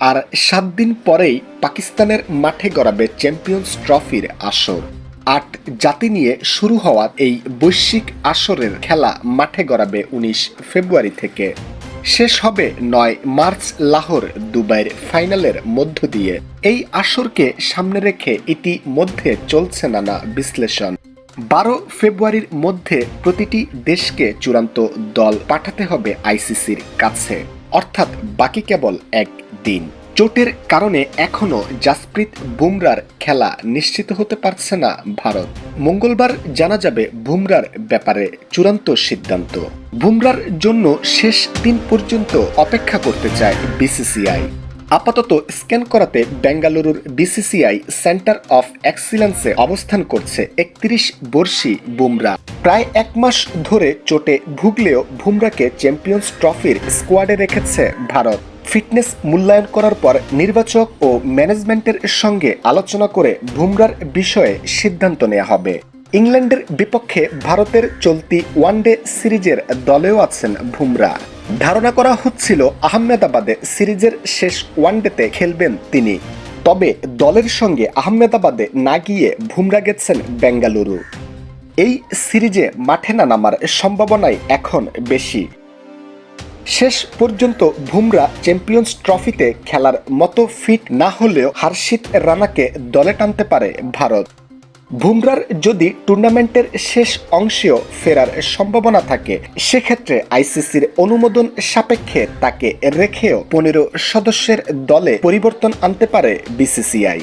আর সাত দিন পরেই পাকিস্তানের মাঠে গড়াবে চ্যাম্পিয়ন্স ট্রফির আসর। আট জাতি নিয়ে শুরু হওয়া এই বৈশ্বিক আসরের খেলা মাঠে গড়াবে উনিশ ফেব্রুয়ারি থেকে। শেষ হবে নয় মার্চ লাহোর দুবাইয়ের ফাইনালের মধ্য দিয়ে। এই আসরকে সামনে রেখে ইতিমধ্যে চলছে নানা বিশ্লেষণ। বারো ফেব্রুয়ারির মধ্যে প্রতিটি দেশকে চূড়ান্ত দল পাঠাতে হবে আইসিসির কাছে। অর্থাৎ বাকি কেবল এক দিন। চোটের কারণে এখনও জাসপ্রীত বুমরার খেলা নিশ্চিত হতে পারছে না ভারত। মঙ্গলবার জানা যাবে বুমরার ব্যাপারে চূড়ান্ত সিদ্ধান্ত। বুমরার জন্য শেষ দিন পর্যন্ত অপেক্ষা করতে চায় বিসিসিআই। আপাতত স্ক্যান করাতে বেঙ্গালুরুর বিসিসিআই সেন্টার অফ এক্সিলেন্সে অবস্থান করছে একত্রিশ বর্ষী বুমরা। প্রায় এক মাস ধরে চোটে ভুগলেও বুমরাকে চ্যাম্পিয়ন্স ট্রফির স্কোয়াডে রেখেছে ভারত। ফিটনেস মূল্যায়ন করার পর নির্বাচক ও ম্যানেজমেন্টের সঙ্গে আলোচনা করে বুমরার বিষয়ে সিদ্ধান্ত নেওয়া হবে। ইংল্যান্ডের বিপক্ষে ভারতের চলতি ওয়ানডে সিরিজের দলেও আছেন বুমরা। ধারণা করা হচ্ছিল আহমেদাবাদে সিরিজের শেষ ওয়ানডেতে খেলবেন তিনি। তবে দলের সঙ্গে আহমেদাবাদে না গিয়ে বুমরা গেছেন বেঙ্গালুরু। এই সিরিজে মাঠে না নামার সম্ভাবনাই এখন বেশি। শেষ পর্যন্ত বুমরা চ্যাম্পিয়ন্স ট্রফিতে খেলার মতো ফিট না হলেও হার্ষিত রানাকে দলে টানতে পারে ভারত। বুমরার যদি টুর্নামেন্টের শেষ অংশেও ফেরার সম্ভাবনা থাকে, সেক্ষেত্রে আইসিসির অনুমোদন সাপেক্ষে তাকে রেখেও পনেরো সদস্যের দলে পরিবর্তন আনতে পারে বিসিসিআই।